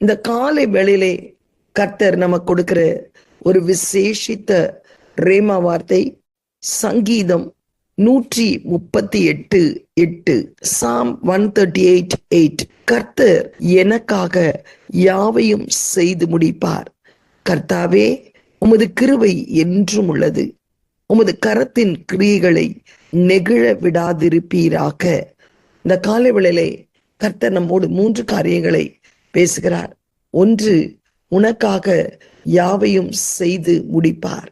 இந்த காலை வேளையிலே கர்த்தர் நமக்கு கொடுக்கிற ஒரு விசேஷித்த ரேமா வார்த்தை சங்கீதம் நூற்றி முப்பத்தி எட்டு எட்டு psalm one thirty eight eight கர்த்தர் எனக்காக யாவையும் செய்து முடிப்பார். கர்த்தாவே உமது கிருவை என்றும் உள்ளது. உமது கரத்தின் கிரியைகளை நெகிழ விடாதிருப்பீராக. இந்த காலை வேளையிலே கர்த்தர் நம்மோடு மூன்று காரியங்களை பேசுகிறார். ஒன்று உனக்காக யாவையும் செய்து முடிப்பார்.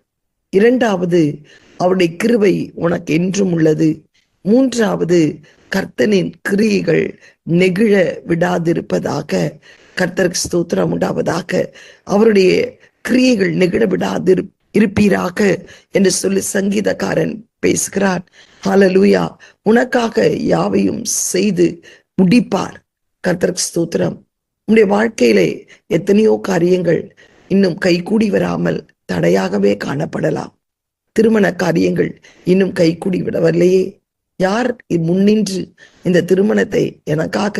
இரண்டாவது அவருடைய கிருவை உனக்கு என்றும் உள்ளது. மூன்றாவது கர்த்தனின் கிரியைகள் நெகிழ விடாதிருப்பதாக கர்த்தருக்கு ஸ்தோத்திரம் உண்டாவதாக அவருடைய கிரியைகள் நெகிழ விடாதிரு இருப்பீராக என்று சொல்லி சங்கீதக்காரன் பேசுகிறார் ஹலலூயா உனக்காக யாவையும் செய்து முடிப்பார். கர்த்தருக்கு ஸ்தோத்திரம். உன்னுடைய வாழ்க்கையிலே எத்தனையோ காரியங்கள் இன்னும் கைகூடி வராமல் தடையாகவே காணப்படலாம். திருமண காரியங்கள் இன்னும் கைகூடி விடவில்லையே. யார் முன்னின்று இந்த திருமணத்தை எனக்காக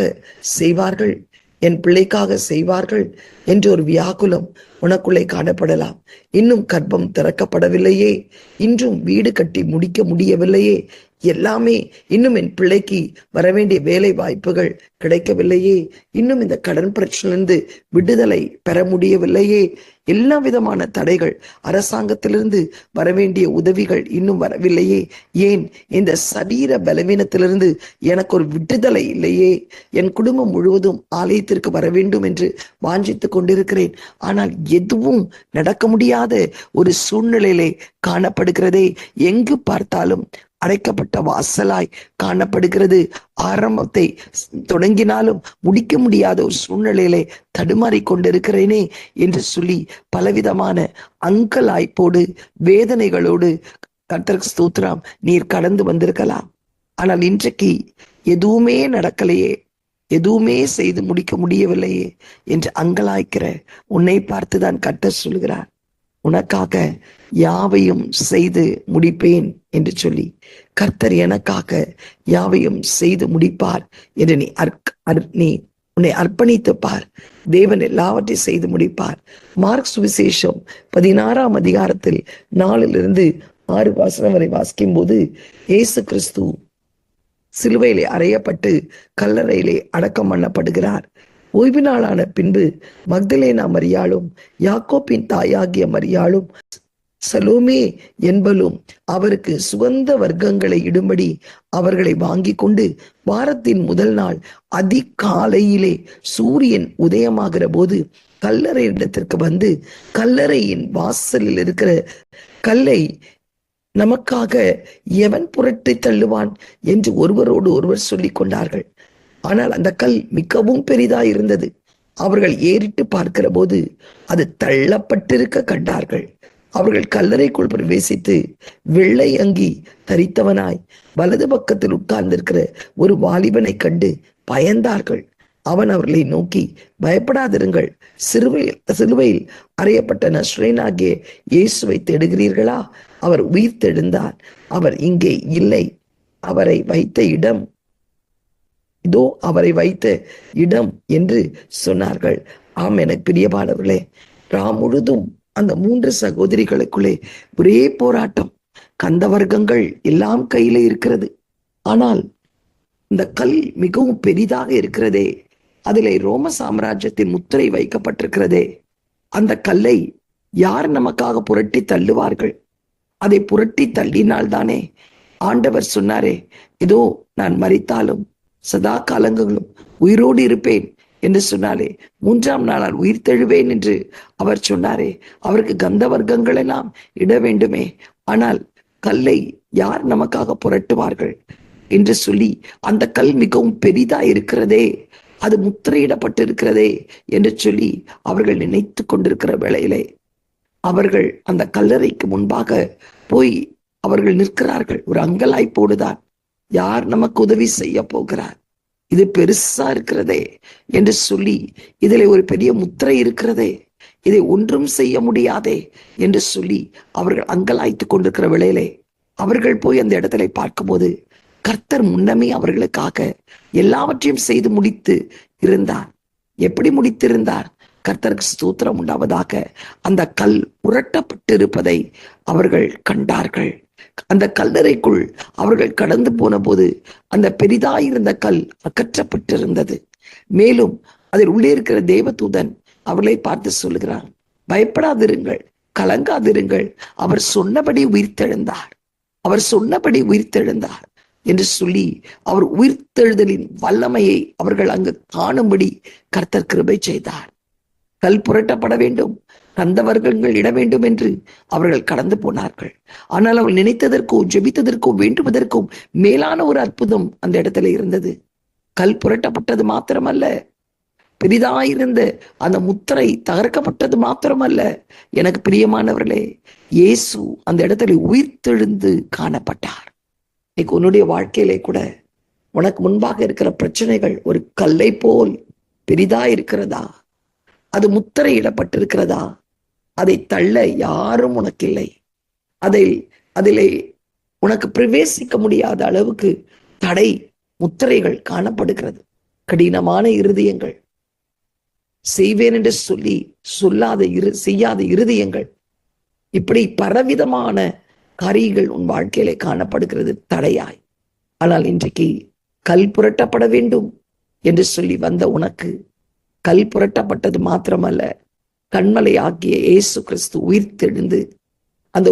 செய்வார்கள்? என் பிள்ளைக்காக செய்வார்கள்? என்று ஒரு வியாக்குலம் உனக்குள்ளே காணப்படலாம். இன்னும் கர்ப்பம் திறக்கப்படவில்லையே. இன்றும் வீடு கட்டி முடிக்க முடியவில்லையே. எல்லாமே இன்னும் என் பிள்ளைக்கு வரவேண்டிய வேலை வாய்ப்புகள் கிடைக்கவில்லையே. இன்னும் இந்த கடன் பிரச்சனையிலிருந்து விடுதலை பெற முடியவில்லையே. எல்லா விதமான தடைகள் அரசாங்கத்திலிருந்து வரவேண்டிய உதவிகள் இன்னும் வரவில்லையே. ஏன்? இந்த சரீர பலவீனத்திலிருந்து எனக்கு ஒரு விடுதலை இல்லையே. என் குடும்பம் முழுவதும் ஆலயத்திற்கு வர வேண்டும் என்று வாஞ்சித்துக் கொண்டிருக்கிறேன். ஆனால் எதுவும் நடக்க முடியாத ஒரு சூழ்நிலையிலே காணப்படுகிறதே. எங்கு பார்த்தாலும் அடைக்கப்பட்ட வாசலாய் காணப்படுகிறது. ஆரம்பத்தை தொடங்கினாலும் முடிக்க முடியாத ஒரு சூழ்நிலையிலே தடுமாறி கொண்டிருக்கிறேனே என்று சொல்லி பலவிதமான அங்கலாய்ப்போடு வேதனைகளோடு கர்த்தர் ஸ்தூத்ராம் நீர் கடந்து வந்திருக்கலாம். ஆனால் இன்றைக்கு எதுவுமே நடக்கலையே. எதுவுமே செய்து முடிக்க முடியவில்லையே என்று அங்கலாய்க்கிற உன்னை பார்த்துதான் கட்ட சொல்கிறார் உனக்காக யாவையும் செய்து முடிப்பேன் என்று சொல்லி கர்த்தர் எனக்காக யாவையும் செய்து முடிப்பார் என்று நீ அர்க் அர்- நீ உன்னை அர்ப்பணித்து பார். தேவன் எல்லாவற்றையும் செய்து முடிப்பார். மார்க் சுவிசேஷம் பதினாறாம் அதிகாரத்தில் நாளிலிருந்து ஆறு வாசனம் வரை வாசிக்கும் போது இயேசு கிறிஸ்து சிலுவையிலே அறையப்பட்டு கல்லறையிலே அடக்கம் பண்ணப்படுகிறார். ஓய்வு நாளான பின்பு மக்தலேனா மரியாளும் யாக்கோப்பின் தாயாகிய மரியாளும் சலோமே என்பலும் அவருக்கு சுகந்த வர்க்கங்களை இடும்படி அவர்களை வாங்கி கொண்டு வாரத்தின் முதல் நாள் அதிகாலையிலே சூரியன் உதயமாகிற போது கல்லறை இடத்திற்கு வந்து கல்லறையின் வாசலில் இருக்கிற கல்லை நமக்காக எவன் புரட்டி தள்ளுவான் என்று ஒருவரோடு ஒருவர் சொல்லிக் கொண்டார்கள். ஆனால் அந்த கல் மிகவும் பெரிதா இருந்தது. அவர்கள் ஏறிட்டு பார்க்கிற போது அது தள்ளப்பட்டிருக்க கண்டார்கள். அவர்கள் கல்லறைக்குள் பிரவேசித்து வெள்ளை அங்கி தரித்தவனாய் வலது பக்கத்தில் உட்கார்ந்திருக்கிற ஒரு வாலிபனை கண்டு பயந்தார்கள். அவன் அவர்களை நோக்கி பயப்படாதிருங்கள். சிறுவையில் சிலுவையில் அறையப்பட்ட நஸ்ரேனாகிய இயேசுவை தேடுகிறீர்களா? அவர் உயிர் தெழுந்தார். அவர் இங்கே இல்லை. அவரை வைத்த இடம் இதோ அவரை வைத்த இடம் என்று சொன்னார்கள். ஆம் எனக்கு பிரியபானவர்களே ராம் முழுதும் அந்த மூன்று சகோதரிகளுக்குள்ளே ஒரே போராட்டம். கந்த வர்க்கங்கள் எல்லாம் கையில இருக்கிறது. ஆனால் இந்த கல் மிகவும் பெரிதாக இருக்கிறதே. அதிலே ரோம சாம்ராஜ்யத்தின் முத்திரை வைக்கப்பட்டிருக்கிறதே. அந்த கல்லை யார் நமக்காக புரட்டி தள்ளுவார்கள்? அதை புரட்டி தள்ளினால் தானே ஆண்டவர் சொன்னாரே இதோ நான் மரித்தாலும் சதா காலங்களும் உயிரோடு இருப்பேன் என்று சொன்னாரே. மூன்றாம் நாளால் உயிர் தெழுவேன் என்று அவர் சொன்னாரே. அவருக்கு கந்த வர்க்கங்கள் எல்லாம் இட வேண்டுமே. ஆனால் கல்லை யார் நமக்காக புரட்டுவார்கள்? என்று சொல்லி அந்த கல் மிகவும் பெரிதா இருக்கிறதே. அது முத்திரையிடப்பட்டிருக்கிறதே என்று சொல்லி அவர்கள் நினைத்து கொண்டிருக்கிற வேளையிலே அவர்கள் அந்த கல்லறைக்கு முன்பாக போய் அவர்கள் நிற்கிறார்கள். ஒரு அங்கலாய்ப்போடுதான் யார் நமக்கு உதவி செய்ய போகிறார்? இது பெருசா இருக்கிறதே என்று சொல்லி இதில் ஒரு பெரிய முத்திரை இருக்கிறதே இதை ஒன்றும் செய்ய முடியாதே என்று சொல்லி அவர்கள் அங்கலாய்த்து கொண்டிருக்கிற வேளையிலே அவர்கள் போய் அந்த இடத்துல பார்க்கும்போது கர்த்தர் முன்னமே அவர்களுக்காக எல்லாவற்றையும் செய்து முடித்து இருந்தார். எப்படி முடித்திருந்தார்? கர்த்தருக்கு ஸ்தோத்திரம் உண்டாவதாக அந்த கல் புரட்டப்பட்டிருப்பதை அவர்கள் கண்டார்கள். அந்த கல்லறைக்குள் அவர்கள் கடந்து போன போது அந்த பெரிதாயிருந்த கல் அகற்றப்பட்டிருந்தது. மேலும் அதில் உள்ளே இருக்கிற தேவதூதன் அவர்களை பார்த்து சொல்லுகிறார் பயப்படாதிருங்கள் கலங்காதிருங்கள். அவர் சொன்னபடி உயிர்த்தெழுந்தார். அவர் சொன்னபடி உயிர்த்தெழுந்தார். என்று சொல்லி அவர் உயிர்த்தெழுதலின் வல்லமையை அவர்கள் அங்கு காணும்படி கர்த்தர் கிருபை செய்தார். கல் புரட்டப்பட வேண்டும் கந்தவர்க்கங்கள் இட வேண்டும் என்று அவர்கள் கடந்து போனார்கள். ஆனால் அவள் நினைத்ததற்கோ ஜெபித்ததற்கோ வேண்டுவதற்கும் மேலான ஒரு அற்புதம் அந்த இடத்துல இருந்தது. கல் புரட்டப்பட்டது மாத்திரமல்ல பெரிதாயிருந்த அந்த முத்திரை தகர்க்கப்பட்டது மாத்திரமல்ல. எனக்கு பிரியமானவர்களே இயேசு அந்த இடத்துல உயிர்த்தெழுந்து காணப்பட்டார். இன்னைக்கு உன்னுடைய வாழ்க்கையிலே கூட உனக்கு முன்பாக இருக்கிற பிரச்சனைகள் ஒரு கல்லை போல் பெரிதா இருக்கிறதா? அது முத்திரையிடப்பட்டிருக்கிறதா? அதை தள்ள யாரும் உனக்கு இல்லை அதை அதிலே உனக்கு பிரவேசிக்க முடியாத அளவுக்கு தடை முத்திரைகள் காணப்படுகிறது. கடினமான இருதயங்கள். செய்வேன் என்று சொல்லி சொல்லாத இரு செய்யாத இருதயங்கள். இப்படி பலவிதமான காரியங்கள் உன் வாழ்க்கையிலே காணப்படுகிறது தடையாய். ஆனால் இன்றைக்கு கல் புரட்டப்பட வேண்டும் என்று சொல்லி வந்த உனக்கு கல் புரட்டப்பட்டது மாத்திரமல்ல கண்மலை ஆகிய இயேசு கிறிஸ்து உயிர்த்தெழுந்து அந்த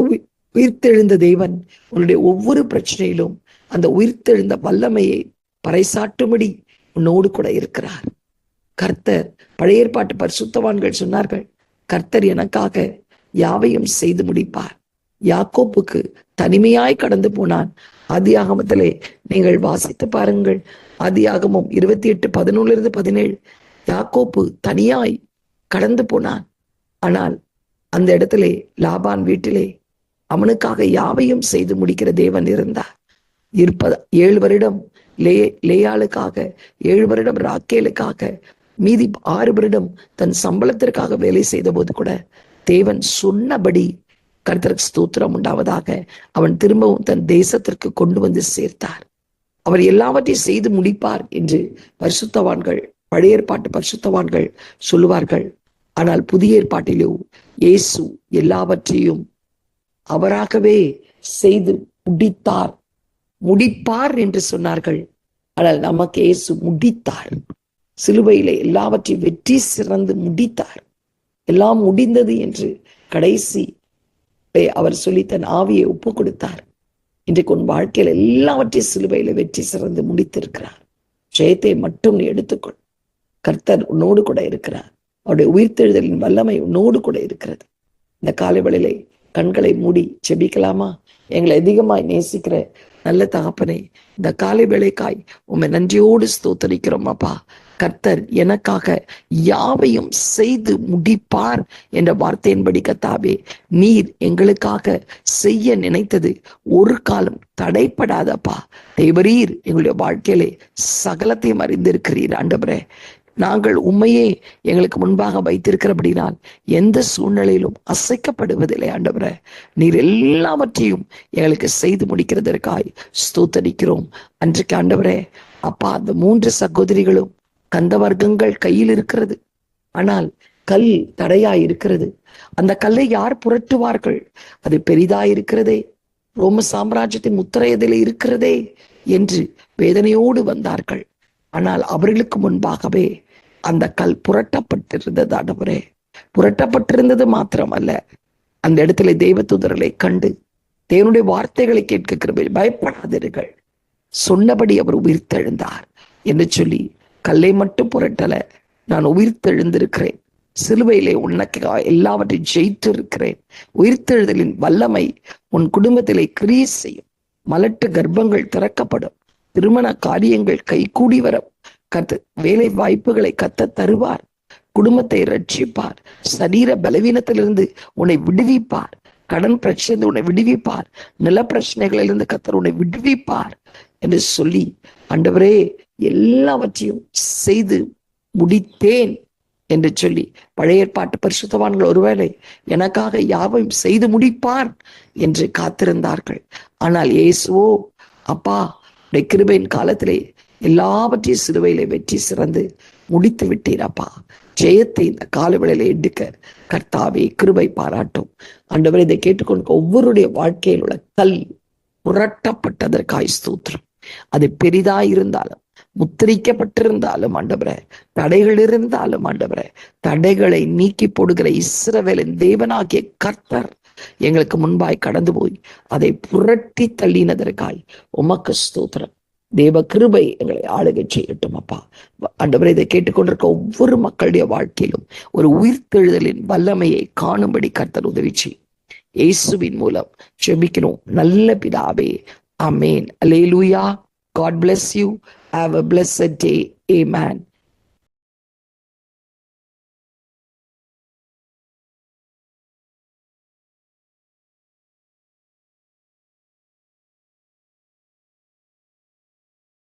உயிர்த்தெழுந்த தேவன் உன்னுடைய ஒவ்வொரு பிரச்சனையிலும் அந்த உயிர்த்தெழுந்த வல்லமையை பறைசாட்டும்படி உன்னோடு கூட இருக்கிறார். கர்த்தர் பழைய ஏற்பாட்டு பரிசுத்தவான்கள் சொன்னார்கள் கர்த்தர் எனக்காக யாவையும் செய்து முடிப்பார். யாக்கோப்புக்கு தனிமையாய் கடந்து போனான். ஆதியாகமத்திலே நீங்கள் வாசித்து பாருங்கள். ஆதியாகமம் இருபத்தி எட்டு பதினொன்னுல இருந்து பதினேழு. யாக்கோப்பு தனியாய் கடந்து போனான். ஆனால் அந்த இடத்திலே லாபான் வீட்டிலே அவனுக்காக யாவையும் செய்து முடிக்கிற தேவன் இருந்தார். இருப்பது ஏழு வருடம் லே லேயாளுக்காக ஏழு வருடம் ராக்கேலுக்காக மீதி ஆறு வருடம் தன் சம்பளத்திற்காக வேலை செய்த போது கூட தேவன் சொன்னபடி கர்த்தருக்கு ஸ்தூத்திரம் உண்டாவதாக அவன் திரும்பவும் தன் தேசத்திற்கு கொண்டு வந்து சேர்த்தார். அவர் எல்லாவற்றையும் செய்து முடிப்பார் என்று பரிசுத்தவான்கள் பழைய ஏற்பாட்டு பரிசுத்தவான்கள் சொல்லுவார்கள். ஆனால் புதிய ஏற்பாட்டிலோ இயேசு எல்லாவற்றையும் அவராகவே செய்து முடித்தார். முடிப்பார் என்று சொன்னார்கள். ஆனால் நமக்கு இயேசு முடித்தார். சிலுவையிலே எல்லாவற்றையும் வெற்றி சிறந்து முடித்தார். எல்லாம் முடிந்தது என்று கடைசி அவர் சொல்லி தன் ஆவியை ஒப்பு கொடுத்தார் இன்றைக்கு உன் வாழ்க்கையில் எல்லாவற்றையும் சிலுவையில வெற்றி சிறந்து முடித்திருக்கிறார். ஜெயத்தை மட்டும் நீ எடுத்துக்கொள். கர்த்தர் உன்னோடு கூட இருக்கிறார். அவருடைய உயிர்த்தெழுதலின் வல்லமை உன்னோடு கூட இருக்கிறது. இந்த காலை வேளையிலே கண்களை மூடி செபிக்கலாமா எங்களை அதிகமாய் நேசிக்கிற நல்ல தகப்பனே இந்த காலை வேளைக்காய் உண்மை நன்றியோடு ஸ்தோத்தரிக்கிறோம் அப்பா. கர்த்தர் எனக்காக யாவையும் செய்து முடிப்பார் என்ற வார்த்தையின்படி கத்தாவே நீர் எங்களுக்காக செய்ய நினைத்தது ஒரு காலம் தடைப்படாதப்பா. தேவரீர் எங்களுடைய வாழ்க்கையிலே சகலத்தையும் அறிந்திருக்கிறீர் ஆண்டவரே. நாங்கள் உண்மையே எங்களுக்கு முன்பாக வைத்திருக்கிறபடினால் எந்த சூழ்நிலையிலும் அசைக்கப்படுவதில்லை ஆண்டவரே. நீர் எல்லாவற்றையும் எங்களுக்கு செய்து முடிக்கிறதற்காய் ஸ்தூத்தரிக்கிறோம். அன்றைக்கு ஆண்டவரே அப்பா அந்த மூன்று சகோதரிகளும் கந்த வர்க்கங்கள் கையில் இருக்கிறது. ஆனால் கல் தடையா இருக்கிறது. அந்த கல்லை யார் புரட்டுவார்கள்? அது பெரிதா இருக்கிறதே. ரோம சாம்ராஜ்யத்தின் முத்திரையதில் இருக்கிறதே என்று வேதனையோடு வந்தார்கள். ஆனால் அவர்களுக்கு முன்பாகவே அந்த கல் புரட்டப்பட்டிருந்தது ஆண்டவரே. புரட்டப்பட்டிருந்தது மாத்திரமல்ல. அந்த இடத்துல தெய்வ தெய்வதூதர்களை கண்டு தேவனுடைய வார்த்தைகளை கேட்க கிருபை பயப்படாதீர்கள். சொன்னபடி அவர் உயிர்த்தெழுந்தார் என்று சொல்லி கல்லை மட்டும் புரட்டல. நான் உயிர்த்தெழுந்திருக்கிறேன். சிலுவையிலே உனக்கு எல்லாவற்றையும் ஜெயித்து இருக்கிறேன் உயிர்த்தெழுதலின் வல்லமை உன் குடும்பத்திலே கிரியை செய்யும். மலட்டு கர்ப்பங்கள் திறக்கப்படும். திருமண காரியங்கள் கைகூடி வர கத்து வேலை வாய்ப்புகளை கத்த தருவார். குடும்பத்தை ரட்சிப்பார். சரீர பலவீனத்திலிருந்து உன்னை விடுவிப்பார். கடன் பிரச்சனை உன்னை விடுவிப்பார். நில பிரச்சனைகளிலிருந்து கத்தர் உன்னை விடுவிப்பார் என்று சொல்லி ஆண்டவரே எல்லாவற்றையும் செய்து முடித்தேன் என்று சொல்லி பழைய ஏற்பாட்டு பரிசுத்தவான்கள் ஒருவேளை எனக்காக யாவையும் செய்து முடிப்பார் என்று காத்திருந்தார்கள். ஆனால் இயேசுவோ அப்பா கிருபையின் காலத்திலே எல்லாவற்றையும் சிலுவையில வெற்றி சிறந்து முடித்து விட்டீரப்பா ஜெயத்தை இந்த காலவெளியில எடுக்க கர்த்தாவை கிருபை பாராட்டும். ஆண்டவர் இதை கேட்டுக்கொண்டு ஒவ்வொருடைய வாழ்க்கையில் உள்ள கல் புரட்டப்பட்டதற்காய் ஸ்தூத்திரம். அது பெரிதா இருந்தாலும் முத்திரிக்கப்பட்டிருந்தாலும் ஆண்டவரே தடைகள் இருந்தாலும் ஆண்டவரே தடைகளை நீக்கி போடுகிற இஸ்ரவேலின் தேவனாகிய கர்த்தர் எங்களுக்கு முன்பாய் கடந்து போய் அதை புரட்டி தள்ளினதற்காய் உமக்கு ஸ்தோத்திரம். தேவ கிருபை எங்களை ஆளுகை செய்யட்டும் அப்பா. அண்டவரை இதை கேட்டுக்கொண்டிருக்க ஒவ்வொரு மக்களுடைய வாழ்க்கையிலும் ஒரு உயிர்த்தெழுதலின் வல்லமையை காணும்படி கர்த்தர் உதவி செய் இயேசுவின் மூலம் செபிக்கணும் நல்ல பிதாவே அமேன் alleluia God bless you have a blessed day amen